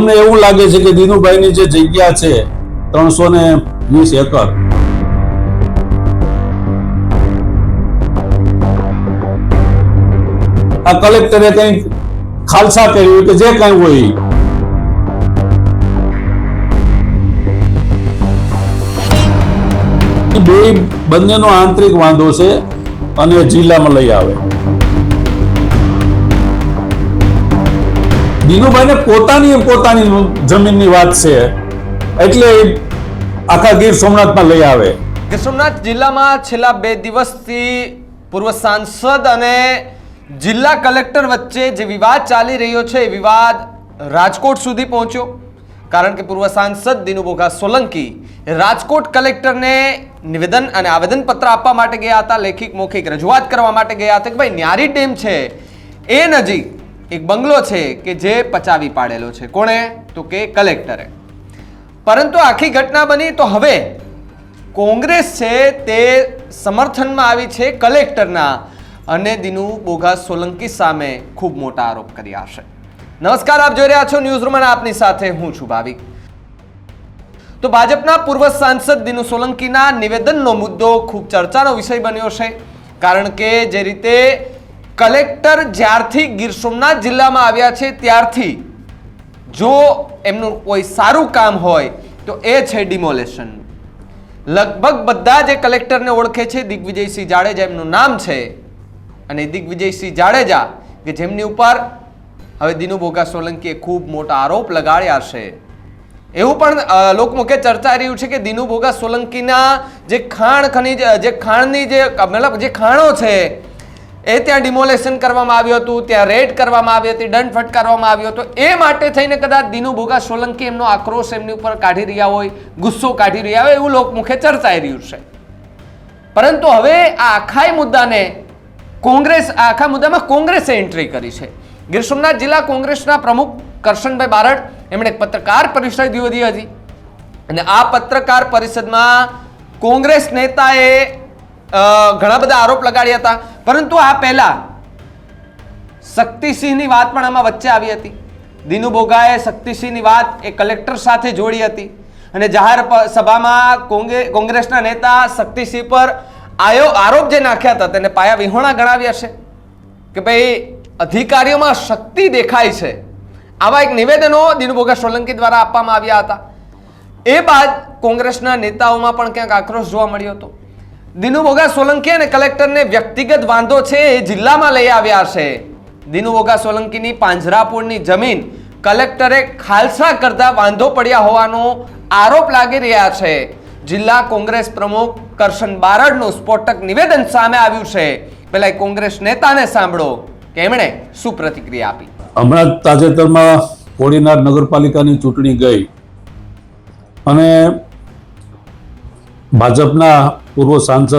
અમને એવું લાગે છે કે દિનુભાઈની જે જગ્યા છે, ત્રણસો ને વીસ એકર. આ કલેક્ટરે કંઈક ખાલસા કર્યું કે જે કાંઈ હોય. બે બંનેનો આંતરિક વાંધો છે અને જિલ્લામાં લઈ આવે. દિનુભાઈને પોતાની પોતાની જમીનની વાત છે. એટલે આખા ગીર સોમનાથમાં લઈ આવે. ગીર સોમનાથ જિલ્લામાં છેલ્લા બે દિવસથી પૂર્વ સાંસદ અને જિલ્લા કલેક્ટર વચ્ચે જે વિવાદ ચાલી રહ્યો છે, એ વિવાદ રાજકોટ સુધી પહોંચ્યો. કારણ કે પૂર્વ સાંસદ દિનુભોગા સોલંકી રાજકોટ કલેક્ટરને નિવેદન અને આવેદનપત્ર આપવા માટે ગયા હતા, લેખિક, મૌખિક રજૂઆત કરવા માટે ગયા હતા કે ભાઈ ન્યારી ડેમ છે, એ નજીક એક બંગલો છે કે જે પચાવી પાડેલો છે. કોણે? તો કે કલેક્ટરે. પરંતુ આખી ઘટના બની તો હવે કોંગ્રેસ છે તે સમર્થનમાં આવી છે કલેક્ટરના અને દિનુ બોઘા સોલંકી સામે ખૂબ મોટા આરોપ કર્યા છે નમસ્કાર, આપ જોઈ રહ્યા છો ન્યૂઝ રૂમ આપની સાથે હું છું ભાવિક. તો ભાજપના પૂર્વ સાંસદ દિનુ સોલંકીના નિવેદનનો મુદ્દો ખૂબ ચર્ચાનો વિષય બન્યો છે. કારણ કે જે રીતે કલેક્ટર જ્યારથી ગીર સોમનાથ જિલ્લામાં આવ્યા છે, ત્યારથી જો એમનું કોઈ સારું કામ હોય, તો એ છે ડિમોલેશન. લગભગ બધા જે કલેક્ટરને ઓળખે છે, દિગ્વિજયસિંહ જાડેજા એમનું નામ છે. અને દિગ્વિજયસિંહ જાડેજા, કે જેમની ઉપર હવે દિનુ બોગા સોલંકીએ ખૂબ મોટા આરોપ લગાડ્યા છે. એવું પણ લોકમુખે ચર્ચાઈ રહ્યું છે કે દિનુભોગા સોલંકીના જે ખાણ ખનીજ જે ખાણની જે, મતલબ જે ખાણો છે એ ત્યાં ડિમોલેશન કરવામાં આવ્યું હતું, ત્યાં રેડ કરવામાં આવી હતી, દંડ ફટકારવામાં આવ્યો હતો. એ માટે થઈને કદાચ દિનુ ભોગા સોલંકી એમનો આક્રોશ એમની ઉપર કાઢી રહ્યા હોય, ગુસ્સો કાઢી રહ્યા હોય, એવું લોકમુખે ચર્ચાઈ રહ્યું છે. પરંતુ હવે આ આખાય મુદ્દાને કોંગ્રેસ, આ આખા મુદ્દામાં કોંગ્રેસે એન્ટ્રી કરી છે. ગીર સોમનાથ જિલ્લા કોંગ્રેસના પ્રમુખ કરશનભાઈ બારડ, એમણે પત્રકાર પરિષદ યોજી હતી. અને આ પત્રકાર પરિષદમાં કોંગ્રેસ નેતાએ ઘણા બધા આરોપ લગાડ્યા હતા. પરંતુ આ પહેલા શક્તિસિંહની વાત પણ આમાં વચ્ચે આવી હતી. દિનુ બોગાએ શક્તિસિંહની વાત એ કલેક્ટર સાથે જોડી હતી. અને જાહેર સભામાં કોંગે- કોંગ્રેસના નેતા શક્તિસિંહ પર આયો, આરોપ જે નાખ્યા હતા તેને પાયા વિહોણા ગણાવ્યા છે કે ભાઈ, અધિકારીઓમાં શક્તિ દેખાય છે. આવા એક નિવેદનો દિનુભોગા સોલંકી દ્વારા આપવામાં આવ્યા હતા. એ બાદ કોંગ્રેસના નેતાઓમાં પણ ક્યાંક આક્રોશ જોવા મળ્યો હતો. દિનુ બોગા સોલંકી અને કલેક્ટરને વ્યક્તિગત વાંધો છે એ જિલ્લામાં લઈ આવ્યા છે. દિનુબોગા સોલંકીની પાંજરાપુરની જમીન કલેક્ટરે ખાલસા કરતા વાંધો પડ્યા હોવાનો આરોપ લાગી રહ્યા છે. જિલ્લા કોંગ્રેસ પ્રમુખ કરશન બારડનું સ્ફોટક નિવેદન સામે આવ્યું છે. પેલા કોંગ્રેસ નેતાને સાંભળો. કે એમણે શું પ્રતિક્રિયા આપી? હમણાં તાજેતરમાં કોડીનાર નગરપાલિકાની ચૂંટણી ગઈ. અને ભાજપના પૂર્વ સાંસદ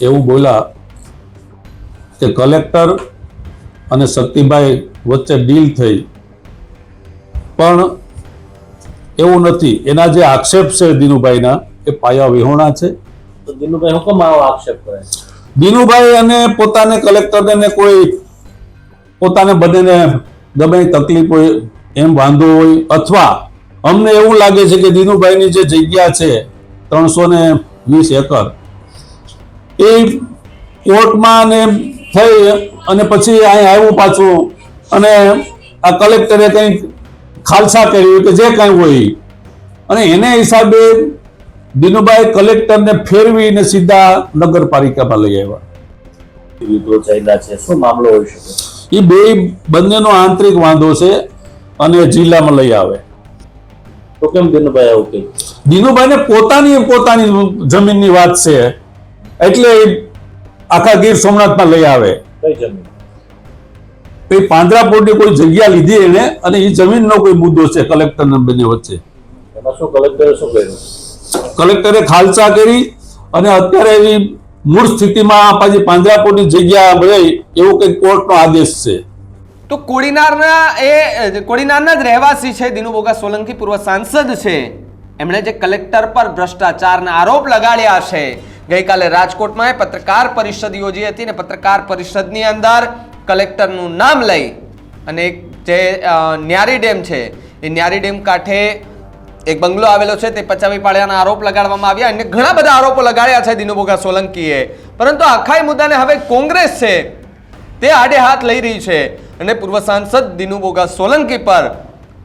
એવું બોલ્યા કે કલેક્ટર અને શક્તિભાઈ વચ્ચે ડીલ થઈ. પણ એવું નથી. એના જે આક્ષેપ છે દિનુભાઈના એ પાયા વિહોણા છે. દિનુભાઈ હુકમ આવો આક્ષેપ કરે દિનુભાઈ અને પોતાને કલેક્ટરને ને કોઈ પોતાને બંનેને ગમે તકલીફ હોય એમ વાંધો હોય અથવા અમને એવું લાગે છે કે દિનુભાઈની જે જગ્યા છે ત્રણસો ને વીસ એકર. એ કોર્ટમાં ને થઈ અને પછી અહીં આવ્યું પાછું અને આ કલેક્ટરે કંઈક ખાલસા કર્યું કે જે કાંઈ હોય. અને એને હિસાબે દિનુભાઈ કલેક્ટરને ફેરવીને સીધા નગરપાલિકામાં લઈ આવ્યા. છે શું મામલો હોઈ શકે? એ બે બંનેનો આંતરિક વાંધો છે અને જિલ્લામાં લઈ આવે. તો કેમ દિનુભાઈ આવું કહ્યું દિનુભાઈને પોતાની પોતાની જમીનની વાત છે. એટલે આખા ગીર સોમનાથમાં લઈ આવે. કઈ જમીન? એ પાંજરાપોળની કોઈ જગ્યા લીધી એને અને એ જમીનનો કોઈ મુદ્દો છે કલેક્ટર ને બંને વચ્ચે. એમાં શું કલેક્ટરે શું કર્યું? કલેક્ટરે ખાલસા કરી અને અત્યારે એવી મૂળ સ્થિતિમાં પાછી પાંજરાપોળની જગ્યા રહી એવું કંઈક કોર્ટનો આદેશ છે. તો કોડીનારના એ કોડીનારના જ રહેવાસી છે દિનુબોગા સોલંકી પૂર્વ સાંસદ છે. એમણે જે કલેક્ટર પર ભ્રષ્ટાચારના આરોપ લગાડ્યા છે. ગઈકાલે રાજકોટમાં એ પત્રકાર પરિષદ યોજી હતી ને પત્રકાર પરિષદની અંદર કલેક્ટરનું નામ લઈ અને જે ન્યારી ડેમ છે, એ ન્યારી ડેમ કાંઠે એક બંગલો આવેલો છે તે પચાવી પાડ્યાના આરોપ લગાડવામાં આવ્યા અને ઘણા બધા આરોપો લગાડ્યા છે દિનુભોગા સોલંકીએ. પરંતુ આખા મુદ્દાને હવે કોંગ્રેસ છે તે આડે હાથ લઈ રહી છે. અને પૂર્વ સાંસદ દિનુબોગા સોલંકી પર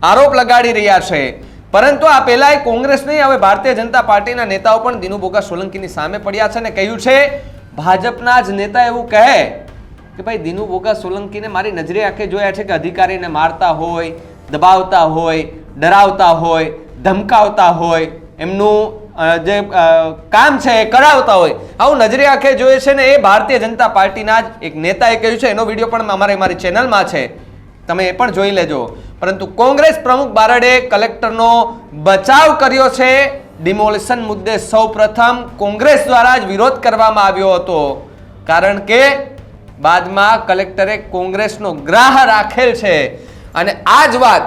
આરોપ લગાડી રહ્યા છે. પરંતુ આ પહેલાં કોંગ્રેસ નહીં, હવે ભારતીય જનતા પાર્ટીના નેતાઓ પણ દિનુબોગા સોલંકીની સામે પડ્યા છે અને કહ્યું છે, ભાજપના જ નેતા એવું કહે કે ભાઈ, દિનુ બોગા સોલંકીને મારી નજરે આંખે જોયા છે કે અધિકારીને મારતા હોય, દબાવતા હોય, ડરાવતા હોય, ધમકાવતા હોય, એમનું જે કામ છે એ કરાવતા હોય. આવું નજરે આંખે જોઈએ છે ને એ ભારતીય જનતા પાર્ટીના જ એક નેતાએ કહ્યું છે. એનો વીડિયો પણ અમારે મારી ચેનલમાં છે. તમે એ પણ જોઈ લેજો. પરંતુ કોંગ્રેસ પ્રમુખ બારડે કલેક્ટરનો બચાવ કર્યો છે. ડિમોલિશન મુદ્દે સૌ પ્રથમ કોંગ્રેસ દ્વારા જ વિરોધ કરવામાં આવ્યો હતો. કારણ કે બાદમાં કલેક્ટરે કોંગ્રેસનો ગ્રાહ રાખેલ છે. અને આ જ વાત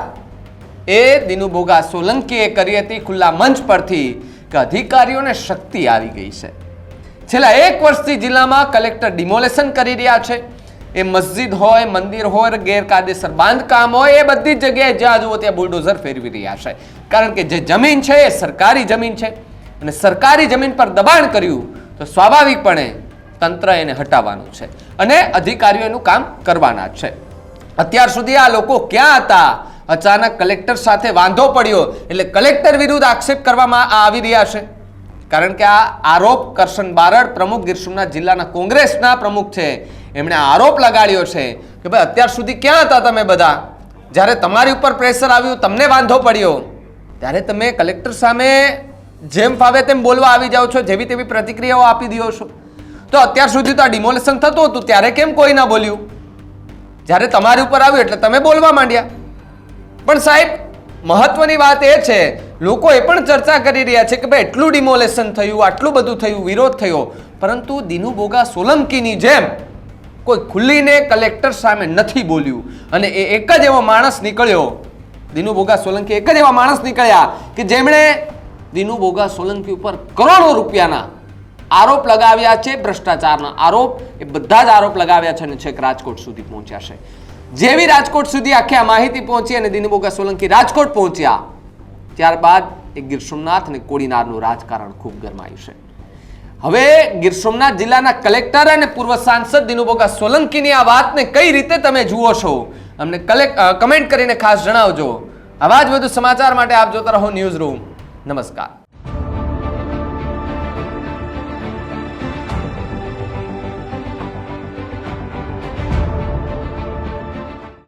એ દિનુભોગા સોલંકીએ કરી હતી ખુલ્લા મંચ પરથી. કે અધિકારીઓને શક્તિ આવી ગઈ છે. છેલ્લા એક વર્ષથી જિલ્લામાં કલેક્ટર ડિમોલેશન કરી રહ્યા છે. એ મસ્જિદ હોય, મંદિર હોય ગેરકાયદેસર બાંધકામ હોય, એ બધી જ જગ્યાએ જ્યાં જુઓ ત્યાં બુલડોઝર ફેરવી રહ્યા છે. કારણ કે જે જમીન છે, એ સરકારી જમીન છે અને સરકારી જમીન પર દબાણ કર્યું, તો સ્વાભાવિકપણે તંત્ર એને હટાવવાનું છે અને અધિકારીઓ એનું કામ કરવાના છે. અત્યાર સુધી આ લોકો ક્યાં હતા? અચાનક કલેક્ટર સાથે વાંધો પડ્યો એટલે કલેક્ટર વિરુદ્ધ આક્ષેપ કરવામાં આવી રહ્યા છે. કારણ કે આ આરોપ કરશન બારડ પ્રમુખ ગીર જિલ્લાના કોંગ્રેસના પ્રમુખ છે. એમણે આરોપ લગાડ્યો છે કે ભાઈ અત્યાર સુધી ક્યાં હતા તમે બધા? જ્યારે તમારી ઉપર પ્રેશર આવ્યું, તમને વાંધો પડ્યો. ત્યારે તમે કલેક્ટર સામે જેમ ફાવે તેમ બોલવા આવી જાઓ છો, જેવી તેવી પ્રતિક્રિયાઓ આપી દો છો. તો અત્યાર સુધી તો આ ડિમોલેશન થતું હતું, ત્યારે કેમ કોઈ ના બોલ્યું? જ્યારે તમારી ઉપર આવ્યું એટલે તમે બોલવા માંડ્યા. પણ સાહેબ, મહત્વની વાત એ છે, લોકો એ પણ ચર્ચા કરી રહ્યા છે કે ભાઈ એટલું ડિમોલેશન થયું, આટલું બધું થયું, વિરોધ થયો. પરંતુ દિનુ બોગા સોલંકીની જેમ કોઈ ખુલ્લીને કલેક્ટર સામે નથી બોલ્યું. અને એ એક જ એવો માણસ નીકળ્યો. દિનુ બોગા સોલંકી એક જ એવા માણસ નીકળ્યા કે જેમણે દિનુ બોગા સોલંકી ઉપર કરોડો રૂપિયાના આરોપ લગાવ્યા છે ભ્રષ્ટાચારના. આરોપ એ બધા જ આરોપ લગાવ્યા છે અને છેક રાજકોટ સુધી પહોંચ્યા છે. જેવી રાજકોટ સુધી આખી આ માહિતી પહોંચી અને દિનબોગા સોલંકી રાજકોટ પહોંચ્યા, ત્યારબાદ એ ગીર સોમનાથ અને કોડીનારનું રાજકારણ ખૂબ ગરમાયું છે. હવે ગીર સોમનાથ જિલ્લાના કલેક્ટર અને પૂર્વ સાંસદ દિનુબોગા સોલંકીની આ વાતને કઈ રીતે તમે જુઓ છો? અમને કલેક્ટ કમેન્ટ કરીને ખાસ જણાવજો. આવા જ વધુ સમાચાર માટે આપ જોતા રહો ન્યૂઝ રૂમ. નમસ્કાર.